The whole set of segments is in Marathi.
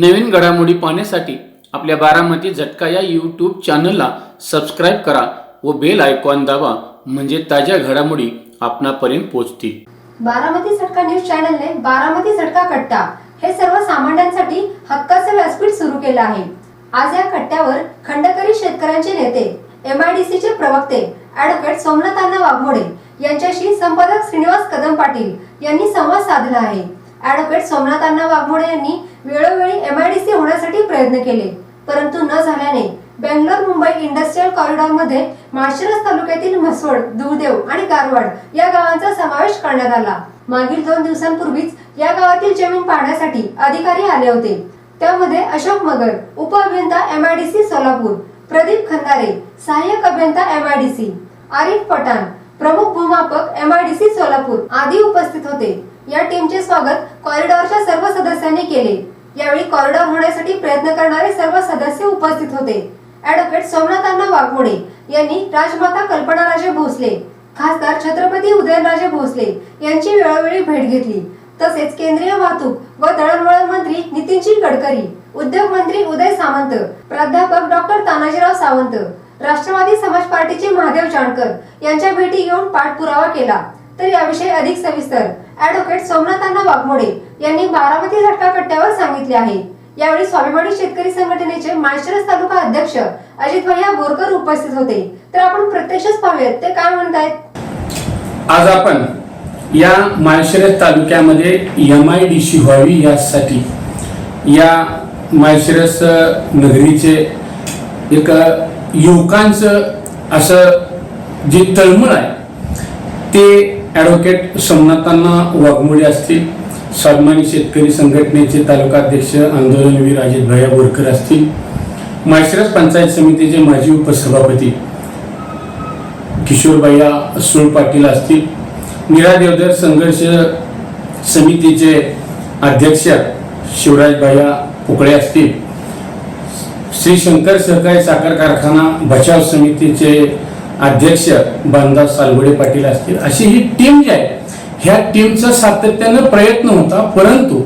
नवीन घडामोडी पाहण्यासाठी आपल्या बारामती झटका या यूट्यूब चॅनलला सबस्क्राईब करा व बेल आयकॉन दाबा म्हणजे ताज्या घडामोडी आपणापर्यंत पोहोचतील. बारामती झटका न्यूज चॅनलने बारामती झटका कट्टा हे सर्वसामान्यांसाठी हक्काचे व्यासपीठ सुरू केलं आहे. आज या कट्ट्यावर खंडकरी शेतकऱ्यांचे नेते एमआयडीसी चे प्रवक्ते ऍडव्होकेट सोमनाथांना वाघमोडे यांच्याशी संपादक श्रीनिवास कदम पाटील यांनी संवाद साधला आहे. ऍडव्होकेट सोमनाथ अण्णा वाघमोडे यांनी वेळोवेळी एमआयडीसी होण्यासाठी प्रयत्न केले परंतु न झाल्याने बेंगलोर मुंबई इंडस्ट्रियल कॉरिडॉरमध्ये माळशिरस तालुक्यातील म्हसवड दुर्देव आणि कारवाड या गावांचा समावेश करण्यात आला. मागील दोन दिवसांपूर्वीच या गावातील जमीन पाहण्यासाठी अधिकारी आले होते. त्यामध्ये अशोक मगर उप अभियंता एमआयडीसी सोलापूर प्रदीप खंदारे सहाय्यक अभियंता एमआयडीसी आरिफ पठाण प्रमुख भूमापक एमआयडीसी सोलापूर आदी उपस्थित होते. या टीमचे स्वागत कॉरिडॉरच्या सर्व सदस्यांनी केले. यावेळी कॉरिडॉर होण्यासाठी प्रयत्न करणारे सर्व सदस्य उपस्थित होते. ऍडव्होकेट सोमनाथांना वाघमोडे यांनी राजमाता कल्पनाराजे भोसले खासदार छत्रपती उदयनराजे भोसले यांची वेळोवेळी भेट घेतली. तसेच केंद्रीय वाहतूक व दळणवळण मंत्री नितीनजी गडकरी उद्योग मंत्री उदय सामंत प्राध्यापक डॉक्टर तानाजीराव सावंत राष्ट्रवादी समाज पार्टीचे महादेव जानकर यांच्या भेटी घेऊन पाठपुरावा केला. तर याविषयी अधिक सविस्तर ऍडव्होकेट सोमनाथांना वाघमोडे यांनी बारामती झटका कट्ट्यावर सांगितले आहे. यावेळी स्वाभिमानी शेतकरी संघटनेचे माळशिरस तालुका अध्यक्ष अजित भैया बोरकर उपस्थित होते. तर आपण प्रत्यक्षच पाहूयात ते काय म्हणतायत? आज आपण या माळशिरस तालुक्यामध्ये एम आय डी सी व्हावी यासाठी या माळशिरस नगरीचे एक युवकांचं असं जे तळमळ आहे ते ॲडव्होकेट सोमनाथांना वाघमोडे असतील. स्वाभिमानी शेतकरी संघटनेचे तालुका अध्यक्ष आंदोलनवीर अजित भैया बोरकर असतील. माळशिरस पंचायत समितीचे माजी उपसभापती किशोरबाया सुळ पाटील असतील. निरा देवधर संघर्ष समितीचे अध्यक्ष शिवराजबाया पुकळे असतील. श्री शंकर सहकारी साखर कारखाना बचाव समितीचे अध्यक्ष बांधा सालगोडे पाटील असतील अशी ही टीम जी आहे ह्या टीमचा सातत्यानं प्रयत्न होता परंतु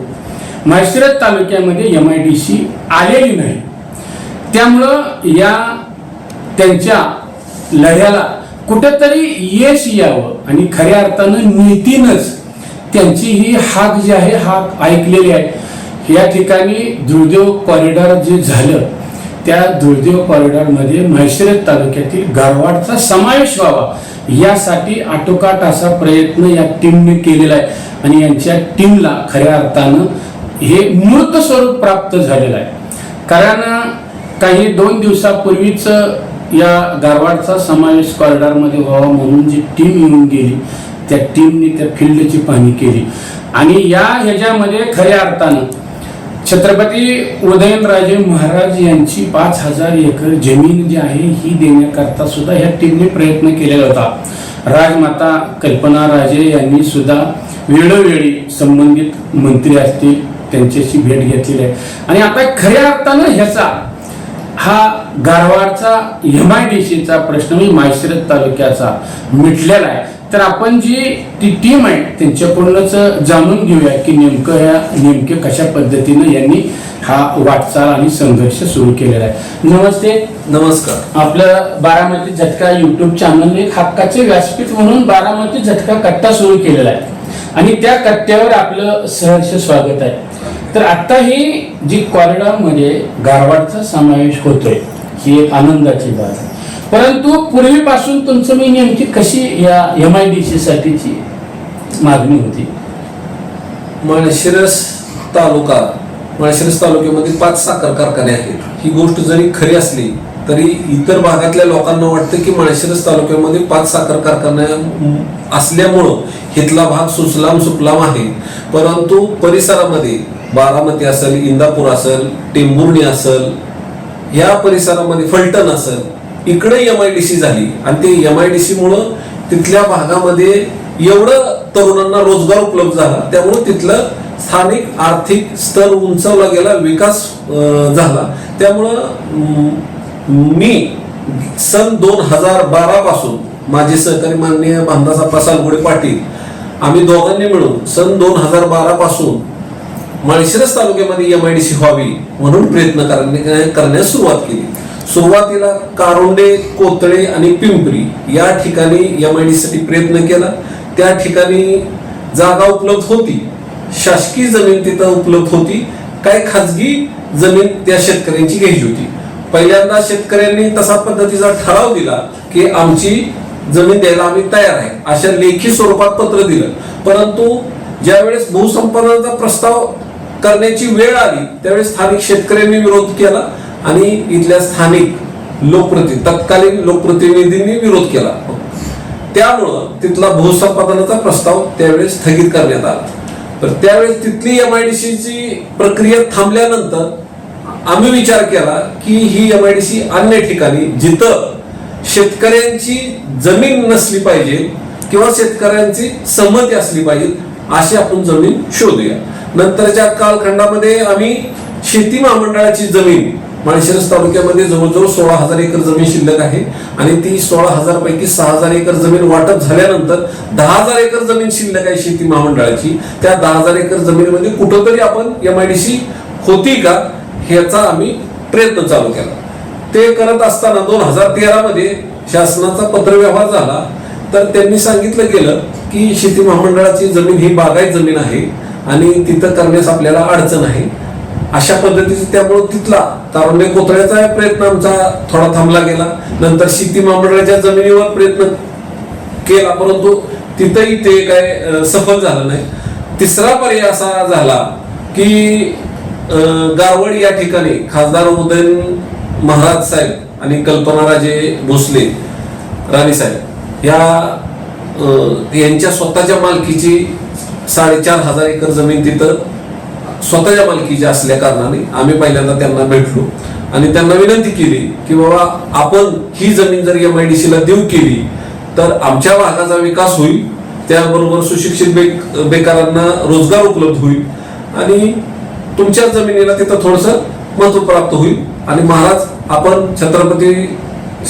माळशिरस तालुक्यामध्ये एम आय डी सी आलेली नाही. त्यामुळं या त्यांच्या लढ्याला कुठंतरी यश यावं आणि खऱ्या अर्थानं नीतीनंच त्यांची ही हाक जी आहे हाक ऐकलेली आहे. या ठिकाणी दुर्देव कॉरिडॉर जे झालं त्या दुर्देव कॉरिडॉरमध्ये म्हैसरत तालुक्यातील गारवाडचा समावेश व्हावा. यासाठी आटोकाट असा प्रयत्न या टीमने केलेला आहे. आणि यांच्या टीमला खऱ्या अर्थानं हे मूर्त स्वरूप प्राप्त झालेलं आहे. कारण काही दोन दिवसापूर्वीच या गारवाडचा समावेश कॉरिडॉरमध्ये व्हावा म्हणून जी टीम येऊन गेली त्या टीमने त्या फिल्डची पाहणी केली. आणि या ह्याच्यामध्ये खऱ्या अर्थानं छत्रपती उदयनराजे महाराज यांची पाच हजार एकर जमीन जी आहे ही देण्याकरता सुद्धा ह्या टीमने प्रयत्न केलेला होता. राजमाता कल्पना राजे यांनी सुद्धा वेळोवेळी संबंधित मंत्री असतील त्यांच्याशी भेट घेतलेली आहे. आणि आता खऱ्या अर्थानं ह्याचा हा गारवाडचा एम आय डी सीचा प्रश्न म्हणजे माळशिरस तालुक्याचा मिटलेला आहे. तर आपण जी ती टीम आहे त्यांच्याकडूनच जाणून घेऊया की नेमकं ह्या नेमके कशा पद्धतीनं यांनी हा वाटचाल आणि संघर्ष सुरू केलेला आहे. नमस्ते. नमस्कार. आपलं बारामती झटका युट्यूब चॅनलने एक हक्काचे व्यासपीठ म्हणून बारामती झटका कट्टा सुरू केलेला आहे. आणि त्या कट्ट्यावर आपलं सहर्ष स्वागत आहे. तर आता ही जी कॉरिडॉरमध्ये गारवाडचा समावेश होतोय ही एक आनंदाची बाब आहे. परंतु पूर्वीपासून तुमचं मी नेमकी कशी या एम आय डी सी साठीची मागणी होती? माळशिरस तालुका माळशिरस तालुक्यामध्ये पाच साखर कारखाने आहेत. ही गोष्ट जरी खरी असली तरी इतर भागातल्या लोकांना वाटतं की माळशिरस तालुक्यामध्ये पाच साखर कारखाने असल्यामुळं हितला भाग सुसलाम सुफलाम आहे. परंतु परिसरामध्ये बारामती असेल इंदापूर असेल टेंभुर्णी असेल या परिसरामध्ये फलटण असेल इकडे एम आय डी सी झाली. आणि ते एम आय डी सी मुळे तिथल्या भागामध्ये एवढं तरुणांना रोजगार उपलब्ध झाला. त्यामुळे तिथलं स्थानिक आर्थिक स्तर उंचावला गेला विकास झाला. त्यामुळं मी सन दोन हजार बारा पासून माझे सहकारी माननीय भांदासाप्पा सालगुडे पाटील आम्ही दोघांनी मिळून सन दोन हजार बारा पासून माळशिरस तालुक्यामध्ये एम आय डी सी व्हावी म्हणून प्रयत्न करण्यास सुरुवात केली. सुरुवातीला कारोंडे कोतळे आणि पिंपरी या ठिकाणी एम आय डी साठी प्रयत्न केला. त्या ठिकाणी जागा उपलब्ध होती. शासकीय जमीन तिथं उपलब्ध होती. काय खाजगी जमीन त्या शेतकऱ्यांची घ्यायची होती. पहिल्यांदा शेतकऱ्यांनी तसा पद्धतीचा ठराव दिला की आमची जमीन द्यायला आम्ही तयार आहे. अशा लेखी स्वरूपात पत्र दिलं. परंतु ज्यावेळेस भूसंपादनाचा प्रस्ताव करण्याची वेळ आली त्यावेळेस स्थानिक शेतकऱ्यांनी विरोध केला. आणि इथल्या स्थानिक लोकप्रति तत्कालीन लोकप्रतिनिधींनी विरोध केला. त्यामुळं तिथला भूसंपादनाचा प्रस्ताव त्यावेळेस स्थगित करण्यात आला. तर त्यावेळेस तिथली एम आय डी सीची प्रक्रिया थांबल्यानंतर आम्ही विचार केला की ही एम आय डी सी अन्य ठिकाणी जिथं शेतकऱ्यांची जमीन नसली पाहिजे किंवा शेतकऱ्यांची संमती असली पाहिजे अशी आपण जमीन शोधूया. नंतरच्या कालखंडामध्ये आम्ही शेती महामंडळाची जमीन माळशिरस तालुक्यामध्ये जवळजवळ सोळा हजार एकर जमीन शिल्लक आहे आणि ती सोळा हजार पैकी सहा हजार एकर जमीन वाटप झाल्यानंतर दहा हजार एकर जमीन शिल्लक आहे शेती महामंडळाची. त्या दहा हजार एकर जमिनीमध्ये कुठंतरी आपण एम आय डी सी होती का ह्याचा आम्ही प्रयत्न चालू केला. ते करत असताना दोन हजार तेरा मध्ये शासनाचा पत्रव्यवहार झाला. तर त्यांनी सांगितलं गेलं की शेती महामंडळाची जमीन ही बागायत जमीन आहे आणि तिथं करण्यास आपल्याला अडचण आहे. अशा पद्धतीचे त्यामुळे तिथला तारुण्य कोतळ्याचा प्रयत्न आमचा थोडा थांबला गेला. नंतर शेती महामंडळाच्या जमिनीवर प्रयत्न केला परंतु तिथंही ते काय सफल झालं नाही. तिसरा पर्याय असा झाला की गारवड या ठिकाणी खासदार उदयन महाराज साहेब आणि कल्पना राजे भोसले राणी साहेब या यांच्या स्वतःच्या मालकीची साडेचार हजार एकर जमीन तिथं स्वतःच्या मालकीच्या असल्या कारणाने आम्ही पहिल्यांदा त्यांना भेटलो. आणि त्यांना विनंती केली की बाबा आपण ही जमीन जर एम आय डी सीला देऊ केली तर आमच्या भागाचा विकास होईल. त्याबरोबर सुशिक्षित बेक बेकारांना रोजगार उपलब्ध होईल. आणि तुमच्या जमिनीला तिथं थोडंसं महत्त्व प्राप्त होईल. आणि महाराज आपण छत्रपती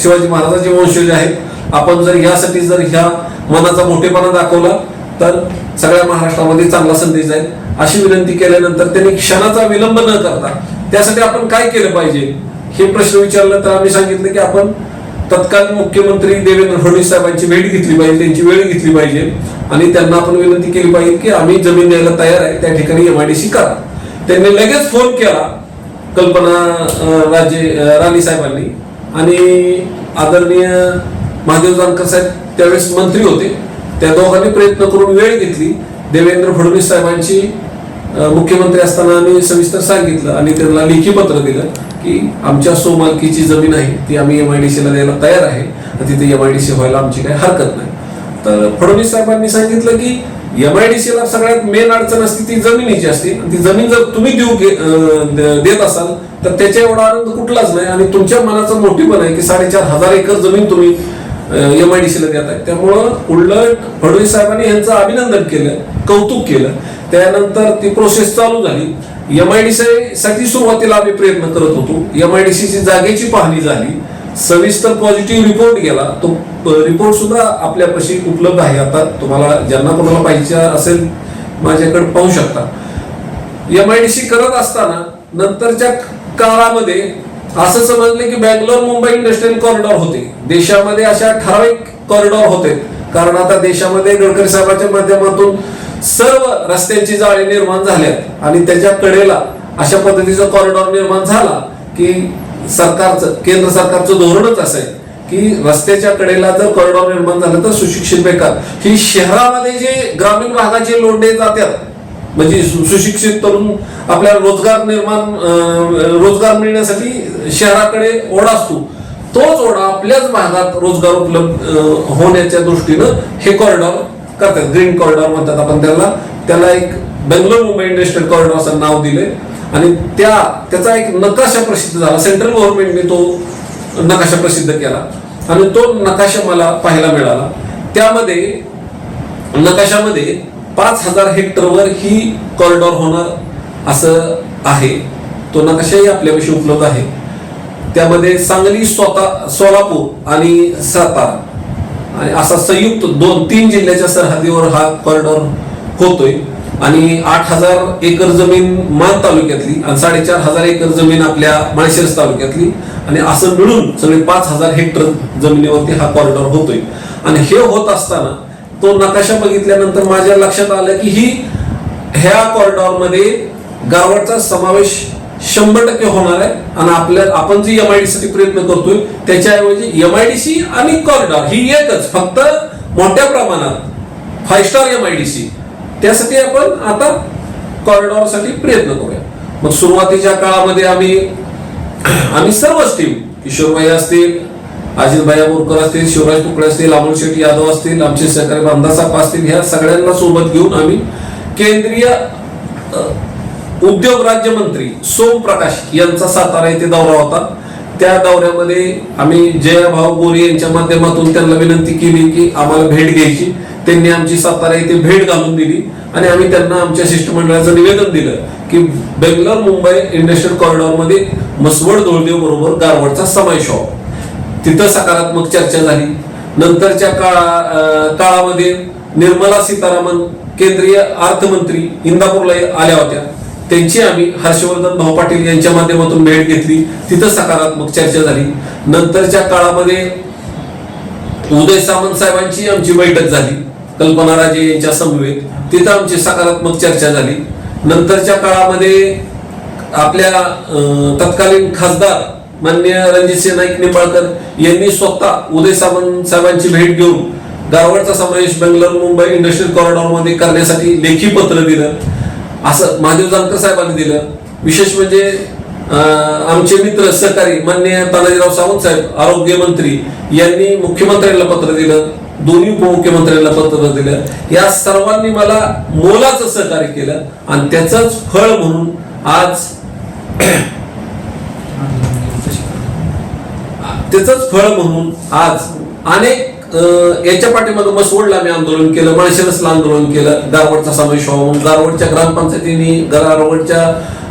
शिवाजी महाराजांचे वंशज आहेत. आपण जर यासाठी जर ह्या मनाचा मोठेपणा दाखवला तर सगळ्या महाराष्ट्रामध्ये चांगला संदेश जाईल. अशी विनंती केल्यानंतर त्यांनी क्षणाचा विलंब न करता त्यासाठी आपण काय केलं पाहिजे? हे प्रश्न विचारलं तर आम्ही सांगितलं की आपण तत्कालीन मुख्यमंत्री देवेंद्र फडणवीस साहेबांची भेट घेतली पाहिजे त्यांची वेळ घेतली पाहिजे. आणि त्यांना आपण विनंती केली पाहिजे की आम्ही जमीन द्यायला तयार आहे त्या ठिकाणी एमआयडीसी करा. त्यांनी लगेच फोन केला कल्पना राजे राणी साहेबांनी. आणि आदरणीय महादेव जानकर साहेब त्यावेळेस मंत्री होते. त्या दोघांनी प्रयत्न करून वेळ घेतली. देवेंद्र फडणवीस साहेबांची मुख्यमंत्री असताना आम्ही सविस्तर सांगितलं आणि त्यांना लेखी पत्र दिलं की आमच्या सोमालकीची जमीन आहे ती आम्ही एम आय डी सीला द्यायला तयार आहे आणि तिथे एम आय डी सी व्हायला आमची काही हरकत नाही. तर फडणवीस साहेबांनी सांगितलं की एम आय डी सीला सगळ्यात मेन अडचण असते ती जमिनीची असते. ती जमीन जर तुम्ही देऊ देत असाल तर त्याच्या एवढा आनंद कुठलाच नाही आणि तुमच्या मनाचं मोठीपण आहे की साडेचार हजार एकर जमीन तुम्ही एम आय डी सीला देत आहेत त्यामुळं उलट फडणवीस साहेबांनी यांचं अभिनंदन केलं कौतुक केलं. त्यानंतर ती प्रोसेस चालू झाली. एम आय डी साठी सुरुवातीला आम्ही प्रयत्न करत होतो. एम आय डी सीची जागेची पाहणी झाली. सविस्तर पॉझिटिव्ह रिपोर्ट गेला. तो रिपोर्ट सुद्धा आपल्यापाशी उपलब्ध आहे आता. तुम्हाला ज्यांना कोणाला पाहिजे असेल माझ्याकडे पाहू शकता. एम आय डी सी करत असताना नंतरच्या काळामध्ये असं समजले की बँगलोर मुंबई इंडस्ट्रियल कॉरिडॉर होते. देशामध्ये अशा ठराविक कॉरिडॉर होते. कारण आता देशामध्ये गडकरी साहेबांच्या माध्यमातून सर्व रस्त्यांची जाळी निर्माण झाल्यात आणि त्याच्या कडेला अशा पद्धतीचा कॉरिडॉर निर्माण झाला की सरकारचं केंद्र सरकारचं धोरणच असं आहे की रस्त्याच्या कडेला जर कॉरिडॉर निर्माण झालं तर सुशिक्षित बेकार. ही शहरामध्ये जे ग्रामीण भागाचे लोंढे जातात म्हणजे सु- सुशिक्षित तरुण आपल्याला रोजगार निर्माण रोजगार मिळण्यासाठी शहराकडे ओढा असतो. तोच ओढा आपल्याच भागात रोजगार उपलब्ध होण्याच्या दृष्टीनं हे कॉरिडॉर करतात. ग्रीन कॉरिडॉर म्हणतात आपण त्याला. त्याला एक बेंगलोर मुंबई इंडस्ट्रियल कॉरिडॉर असं नाव दिले आणि त्या त्याचा एक नकाशा प्रसिद्ध झाला. सेंट्रल गव्हर्नमेंटने तो नकाशा प्रसिद्ध केला. आणि तो नकाशा मला पाहायला मिळाला. त्यामध्ये नकाशामध्ये पाच हजार हेक्टरवर ही कॉरिडॉर होणार असं आहे. तो नकाशाही आपल्यापाशी उपलब्ध आहे. त्यामध्ये सांगली स्वतः सोलापूर आणि सातारा. आणि असा संयुक्त दोन तीन जिल्ह्याच्या सरहद्दीवर हा कॉरिडॉर होतोय. आणि आठ हजार एकर जमीन मान तालुक्यातली आणि साडेचार हजार एकर जमीन आपल्या माळशिरस तालुक्यातली. आणि असं मिळून सगळे पाच हजार हेक्टर जमिनीवरती हा कॉरिडॉर होतोय. आणि हे होत असताना तो नकाशा बघितल्यानंतर माझ्या लक्षात आलं की ही ह्या कॉरिडॉरमध्ये गावाचा समावेश शंभर टक्के होणार आहे. आणि आपल्या आपण जी डी साठी प्रयत्न करतोय त्याच्याऐवजी एमआयडीसी आणि कॉरिडॉर ही एकच फक्त मोठ्या प्रमाणात फाईव्ह स्टार एमआयडीसी त्यासाठी आपण आता कॉरिडॉरसाठी प्रयत्न करूया. मग सुरुवातीच्या काळामध्ये आम्ही आम्ही सर्वच टीम किशोरबाई असतील अजितभाई बोरकर असतील शिवराज कुकडे असतील अमोल शेट्टी यादव असतील आमचे सहकारी बांधासाप असतील ह्या सगळ्यांना सोबत घेऊन आम्ही केंद्रीय उद्योग राज्यमंत्री सोम प्रकाश यांचा सातारा येथे दौरा होता. त्या दौऱ्यामध्ये आम्ही जयाभाऊ गोरे यांच्या माध्यमातून त्यांना विनंती केली की आम्हाला भेट घ्यायची. त्यांनी आमची सातारा येथे भेट घालून दिली आणि आम्ही त्यांना आमच्या शिष्टमंडळाचं निवेदन दिलं की बेंगलोर मुंबई इंडस्ट्रियल कॉरिडॉरमध्ये मसवड दोळदेव बरोबर गारवडचा समावेश व्हावा. तिथं सकारात्मक चर्चा झाली. नंतरच्या काळा अं, काळामध्ये निर्मला सीतारामन केंद्रीय अर्थमंत्री इंदापूरला आल्या होत्या. त्यांची आम्ही हर्षवर्धन भाऊ पाटील यांच्या माध्यमातून भेट घेतली. तिथं सकारात्मक चर्चा झाली. नंतरच्या काळामध्ये उदय सामंत साहेबांची आमची बैठक झाली. कल्पना राजे यांच्या समवेत तिथं आमची सकारात्मक चर्चा झाली. नंतरच्या काळामध्ये आपल्या अं, तत्कालीन खासदार माननीय रणजितसिंह नाईक निंबाळकर यांनी स्वतः उदय सामंत साहेबांची भेट घेऊन गारवाडचा समावेश बेंगलोर मुंबई इंडस्ट्रियल कॉरिडॉरमध्ये करण्यासाठी लेखी पत्र दिलं. असं महादेव जानकर साहेबांनी दिलं. विशेष म्हणजे अं, आमचे मित्र सहकारी मान्य तानाजीराव सावंत साहेब आरोग्य मंत्री यांनी मुख्यमंत्र्यांना पत्र दिलं. दोन्ही उपमुख्यमंत्र्यांना पत्र दिलं. या सर्वांनी मला मोलाचं सहकार्य केलं आणि त्याचंच फळ म्हणून आज त्याचंच फळ म्हणून आज अनेक अं, याच्या बस मसवडला आम्ही आंदोलन केलं माळशिरसला आंदोलन केलं गारवडचा समावेश व्हावा म्हणून. गारवडच्या ग्रामपंचायतीने गारवडच्या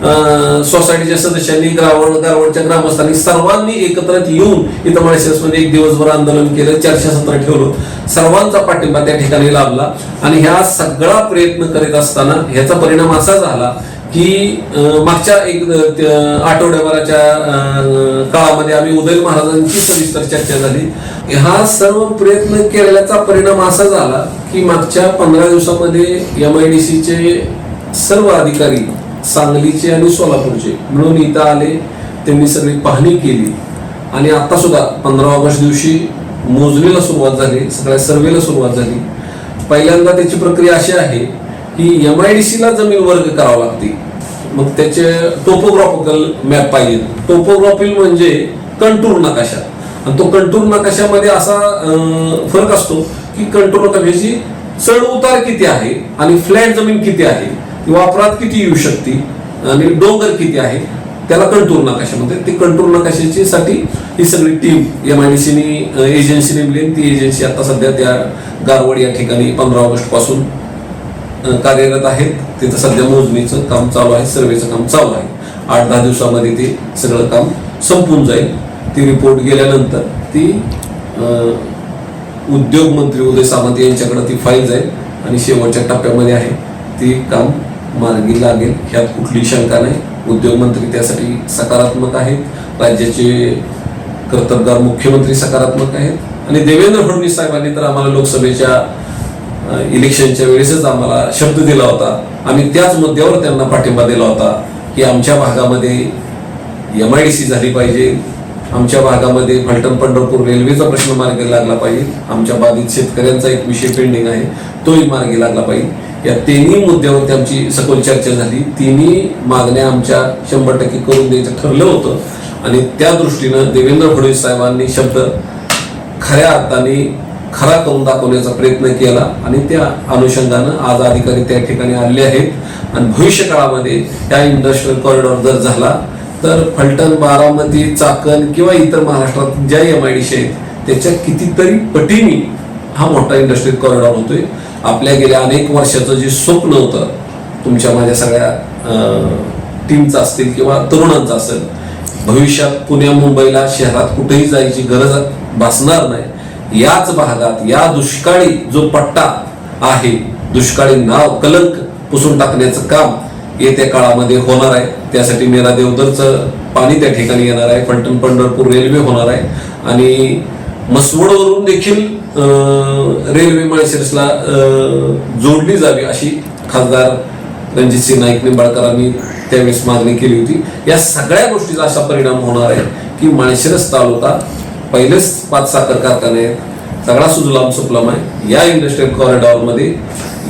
अं, सोसायटीच्या सदस्यांनी गारवड गारवडच्या ग्रामस्थांनी सर्वांनी एकत्रित येऊन इथं माळशिरसमध्ये एक दिवसभर आंदोलन केलं चर्चासत्र ठेवलं. सर्वांचा पाठिंबा त्या ठिकाणी लाभला. आणि ह्या सगळा प्रयत्न करीत असताना ह्याचा परिणाम असा झाला की मागच्या एक आठवड्याभराच्या काळामध्ये आम्ही उदय महाराजांची सविस्तर चर्चा झाली. हा सर्व प्रयत्न केल्याचा परिणाम असा झाला की मागच्या पंधरा दिवसामध्ये एम आय डी सीचे सर्व अधिकारी सांगलीचे आणि सोलापूरचे मिळून इथं आले. त्यांनी सगळी पाहणी केली. आणि आता सुद्धा पंधरा ऑगस्ट दिवशी मोजणीला सुरुवात झाली सगळ्या सर्वेला सुरुवात झाली. पहिल्यांदा त्याची प्रक्रिया अशी आहे की एम आय डी सीला जमीन वर्ग करावं लागते. मग त्याचे टोपोग्राफिकल मॅप पाहिजे. टोपोग्राफिल म्हणजे कंटूर नकाशा. आणि तो कंटूर नकाशामध्ये असा फरक असतो की कंटूर नकाशाची चढ उतार किती आहे आणि फ्लॅट जमीन किती आहे. ती वापरात किती येऊ शकते आणि डोंगर किती आहे त्याला कंटूर नकाशा म्हणतात. ती कंटूर नकाशाची साठी ही सगळी टीम एम आय डी सीनी एजन्सी नेमली ती एजन्सी आता सध्या त्या गारवड या ठिकाणी पंधरा ऑगस्टपासून कार्यरत आहेत. तिथं सध्या मोजणीचं काम चालू आहे सर्वेचं काम चालू आहे. आठ दहा दिवसामध्ये ते सगळं काम संपून जाईल. ती रिपोर्ट गेल्यानंतर ती उद्योग मंत्री उदय सामंत यांच्याकडे ती फाईल जाईल आणि शेवटच्या टप्प्यामध्ये आहे. ती काम मार्गी लागेल. ह्यात कुठली शंका नाही. उद्योग मंत्री त्यासाठी सकारात्मक आहेत. राज्याचे कर्तबगार मुख्यमंत्री सकारात्मक आहेत. आणि देवेंद्र फडणवीस साहेबांनी तर आम्हाला लोकसभेच्या इलेक्शनच्या वेळेसच आम्हाला शब्द दिला होता. आम्ही त्याच मुद्द्यावर त्यांना पाठिंबा दिला होता की आमच्या भागामध्ये एम आय डी सी झाली पाहिजे. आमच्या भागामध्ये फलटण पंढरपूर रेल्वेचा प्रश्न मार्गी लागला पाहिजे. आमच्या बाधित शेतकऱ्यांचा एक विषय पेंडिंग आहे. तोही मार्गी लागला पाहिजे. या तिन्ही मुद्द्यावरती आमची सखोल चर्चा झाली. तिन्ही मागण्या आमच्या शंभर टक्के करून द्यायचं ठरलं होतं. आणि त्या दृष्टीनं देवेंद्र फडणवीस साहेबांनी शब्द खऱ्या अर्थाने खरा करून दाखवण्याचा प्रयत्न केला आणि त्या अनुषंगानं आज अधिकारी त्या ठिकाणी आले आहेत. आणि भविष्य काळामध्ये त्या इंडस्ट्रियल कॉरिडॉर जर झाला तर फलटण बारामती चाकण किंवा इतर महाराष्ट्रात ज्या एम आय डी आहेत त्याच्या कितीतरी पटीने हा मोठा इंडस्ट्रियल कॉरिडॉर होतोय. आपल्या गेल्या अनेक वर्षाचं जे स्वप्न होतं तुमच्या माझ्या सगळ्या टीमचं असतील किंवा तरुणांचं असेल भविष्यात पुण्या मुंबईला शहरात कुठेही जायची गरज भासणार नाही. याच भागात या दुष्काळी जो पट्टा आहे दुष्काळी नाव कलंक पुसून टाकण्याचं काम येत्या काळामध्ये होणार आहे. त्यासाठी मेरा देवधरचं पाणी त्या ठिकाणी येणार आहे. फलटण पंढरपूर रेल्वे होणार आहे. आणि मसवडवरून देखील अं, रेल्वे माळशिरसला अं, जोडली जावी अशी खासदार रणजितसिंह नाईक निंबाळकरांनी त्यावेळेस मागणी केली होती. या सगळ्या गोष्टीचा असा परिणाम होणार आहे की माळशिरस तालुका पहिलेच पाच साखर कारखाने आहेत. सगळा सुजलाम सुफलाम आहे. या इंडस्ट्रियल कॉरिडॉरमध्ये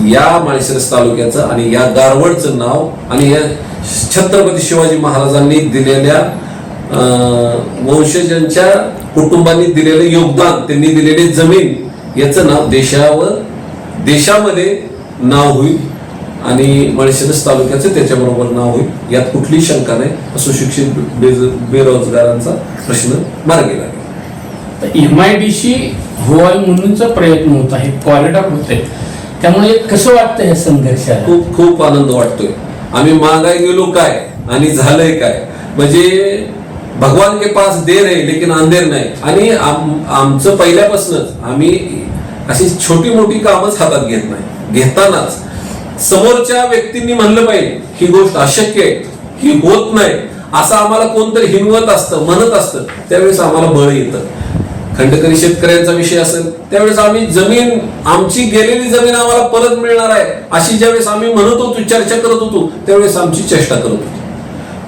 या माळशिरस तालुक्याचं आणि या गारवडचं नाव आणि या छत्रपती शिवाजी महाराजांनी दिलेल्या वंशजांच्या कुटुंबांनी दिलेलं योगदान त्यांनी दिलेली जमीन याचं नाव देशावर देशामध्ये नाव होईल आणि माळशिरस तालुक्याचं त्याच्याबरोबर नाव होईल. यात कुठलीही शंका नाही. सुशिक्षित बेज- बेरोजगारांचा प्रश्न मार्गी लागेल. एम आय डी सी होय म्हणूनचा प्रयत्न होत आहे कॉरिडॉर होत आहे. त्यामुळे कसं वाटतं या संघर्षाला? खूप खूप आनंद वाटतोय. आम्ही मागाय गेलो काय? आणि झालंय काय? म्हणजे भगवान के पास देर आहे लेकिन अंधेर नाही. आणि आम- आमचं पहिल्यापासूनच आम्ही अशी छोटी मोठी कामच हातात घेत नाही. घेतानाच समोरच्या व्यक्तींनी म्हणलं पाहिजे ही गोष्ट अशक्य आहे ही होत नाही. असं आम्हाला कोणतरी हिनवत असतं म्हणत असतं. त्यावेळेस आम्हाला बळ येतं. खंडकरी शेतकऱ्यांचा विषय असेल त्यावेळेस आम्ही जमीन आमची गेलेली जमीन आम्हाला परत मिळणार आहे अशी ज्यावेळेस आम्ही म्हणत होतो चर्चा करत होतो त्यावेळेस आमची चेष्टा करत होतो.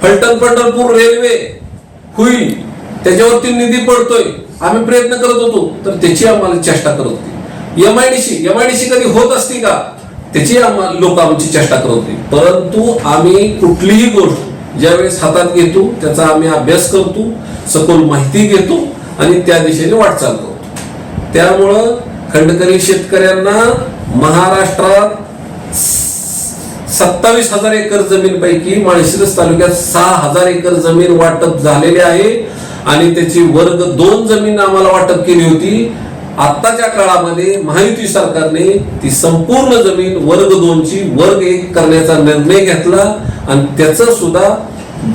फलटण पंढरपूर रेल्वे होईल त्याच्यावरती निधी पडतोय आम्ही प्रयत्न करत होतो तर त्याची आम्हाला चेष्टा करत होती. एमआयडीसी एमआयडीसी कधी होत असती का? त्याची आम्हाला लोक आमची चेष्टा करत होती. परंतु आम्ही कुठलीही गोष्ट ज्यावेळेस हातात घेतो त्याचा आम्ही अभ्यास करतो सखोल माहिती घेतो आणि त्या दिशेने वाटचाल करतो त्यामुळं खंडकरी शेतकऱ्यांना महाराष्ट्रात सत्तावीस हजार एकर जमीन पैकी माळशिरस तालुक्यात सहा हजार एकर जमीन वाटप झालेली आहे आणि त्याची वर्ग दोन जमीन आम्हाला वाटप केली होती. आत्ताच्या काळामध्ये महायुती सरकारने ती संपूर्ण जमीन वर्ग दोनची वर्ग एक करण्याचा निर्णय घेतला आणि त्याचं सुद्धा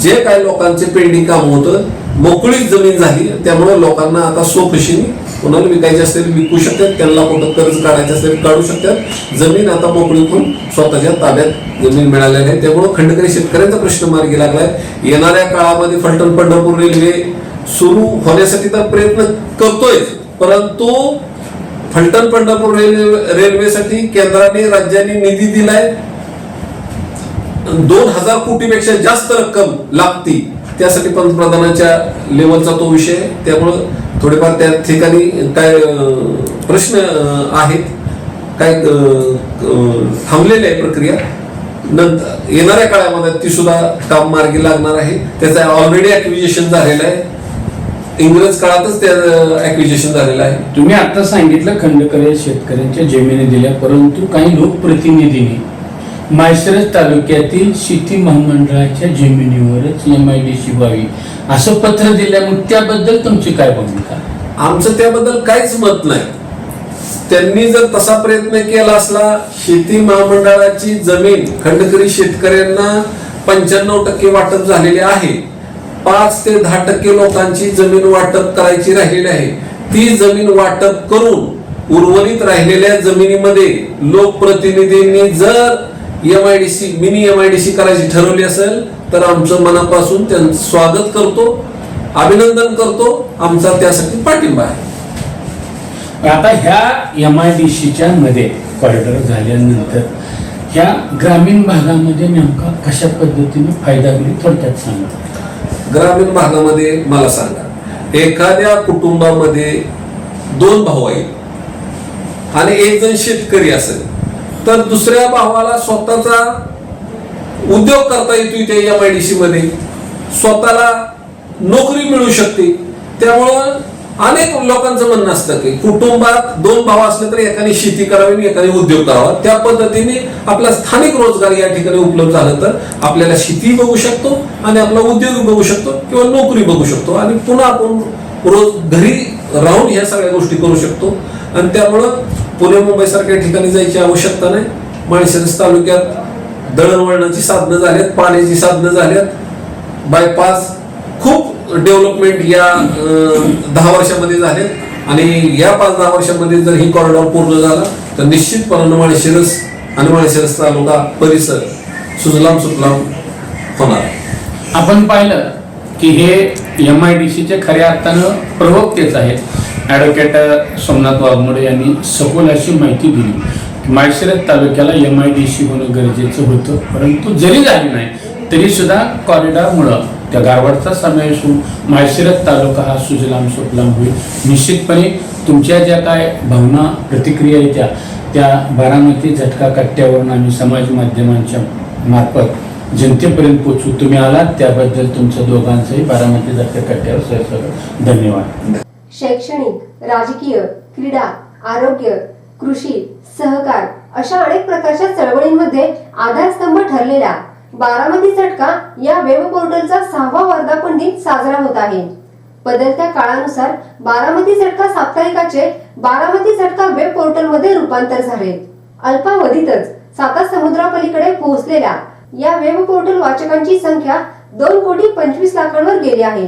जे काही लोकांचे पेंडिंग काम होतं मोकळी जमीन झाली. त्यामुळे लोकांना आता स्वखुशीने कोणाला विकायची असेल विकू शकतात. त्यांना कुठं कर्ज काढायचं असेल काढू शकतात. जमीन आता मोकळी करून स्वतःच्या ताब्यात जमीन मिळालेली आहे. त्यामुळे खंडकरी शेतकऱ्यांचा प्रश्न मार्गी लागलाय. येणाऱ्या काळामध्ये फलटण पंढरपूर रेल्वे सुरू होण्यासाठी तर प्रयत्न करतोय. परंतु फलटण पंढरपूर रेल्वे रेल्वेसाठी केंद्राने राज्याने निधी दिलाय. दोन हजार कोटीपेक्षा जास्त रक्कम लागती. त्यासाठी पंतप्रधानांच्या लेवलचा तो विषय त्यामुळं थोडेफार त्या ठिकाणी काय प्रश्न आहेत. काय थांबलेल्या आहे प्रक्रिया. नंतर येणाऱ्या काळामध्ये ती सुद्धा काम मार्गी लागणार आहे. त्याचा ऑलरेडी ऍक्विजेशन झालेलं आहे. इंग्रज काळातच त्या ऍक्विजेशन झालेलं आहे. तुम्ही आता सांगितलं खंडकरी शेतकऱ्यांच्या जमिनी दिल्या परंतु काही लोकप्रतिनिधींनी माळशिरस तालुक्यातील शेती महामंडळाच्या जमिनीवरच एम आय डी सी व्हावी असं पत्र दिल्यामुळे त्याबद्दल तुमची काय भूमिका? आमचं त्याबद्दल काहीच मत नाही. त्यांनी जर तसा प्रयत्न केला असला शेती महामंडळाची जमीन खंडकरी शेतकऱ्यांना पंच्याण्णव टक्के वाटप झालेले आहे. पाच ते दहा टक्के लोकांची जमीन वाटप करायची राहिलेली आहे. ती जमीन वाटप करून उर्वरित राहिलेल्या जमिनीमध्ये लोकप्रतिनिधींनी जर M I D C mini M I D C करायची ठरवली असेल तर आमचं मनापासून त्यांचं स्वागत करतो अभिनंदन करतो आमचा त्यासाठी पाठिंबा आहे. आता ह्या एम आय डी सीच्या मध्ये कॉरिडॉर झाल्यानंतर ह्या ग्रामीण भागामध्ये नेमका कशा पद्धतीने फायदा होईल थोडक्यात सांगा. ग्रामीण भागामध्ये मला सांगा. एखाद्या कुटुंबामध्ये दोन भाऊ आहेत. आणि एक जण शेतकरी असेल. तर दुसऱ्या भावाला स्वतःचा उद्योग करता येतो इथे एम आय डी सी मध्ये. स्वतःला नोकरी मिळू शकते. त्यामुळं अनेक लोकांचं म्हणणं असतं की कुटुंबात दोन भाव असले तर एकाने शेती करावी आणि एकाने उद्योग करावा. त्या पद्धतीने आपला स्थानिक रोजगार या ठिकाणी उपलब्ध झालं तर आपल्याला शेती बघू शकतो आणि आपला उद्योग बघू शकतो किंवा नोकरी बघू शकतो. आणि पुन्हा आपण रोज घरी राहून ह्या सगळ्या गोष्टी करू शकतो. आणि त्यामुळं पुणे मुंबई सारख्या ठिकाणी जायची आवश्यकता नाही. माळशिरस तालुक्यात दळणवळणाची साधनं झाल्यात पाण्याची साधनं झाल्यात बायपास खूप डेव्हलपमेंट या दहा वर्षामध्ये झाले आणि या पाच दहा वर्षामध्ये जर ही कॉरिडॉर पूर्ण झाला तर निश्चितपणानं माळशिरस आणि माळशिरस तालुका परिसर सुजलाम सुफलाम होणार. आपण पाहिलं की हे एम आय डी सीचे खऱ्या अर्थानं प्रवक्तेच आहेत. ॲडव्होकेट सोमनाथ वाघमोडे यांनी सखोल अशी माहिती दिली. माळशिरस तालुक्याला एम आय डी सी होणं गरजेचं होतं परंतु जरी झाली नाही तरी सुद्धा कॉरिडॉरमुळं त्या गारवाडचा समावेश होऊन माळशिरस तालुका हा सुजलाम सुफलाम होईल. निश्चितपणे तुमच्या ज्या काय भावना प्रतिक्रिया येत्या त्या बारामती झटका कट्ट्यावरून आम्ही समाज माध्यमांच्या मार्फत जनतेपर्यंत पोचू तुम्ही आलात त्याबद्दल तुमचं दोघांचंही बारामती झटका कट्ट्यावर सहर्ष धन्यवाद. शैक्षणिक राजकीय क्रीडा आरोग्य कृषी सहकार अशा अनेक प्रकारच्या चळवळींमध्ये आधारस्तंभ ठरलेला बारामती झटका या वेब पोर्टलचा सहावा वर्धापन दिन साजरा होत आहे. बदलत्या काळानुसार बारामती चटका साप्ताहिकाचे बारामती झटका वेब पोर्टलमध्ये रूपांतर झाले. अल्पावधीतच साता समुद्रापलीकडे पोहोचलेल्या या वेब पोर्टल वाचकांची संख्या दोन कोटी पंचवीस लाखांवर गेली आहे.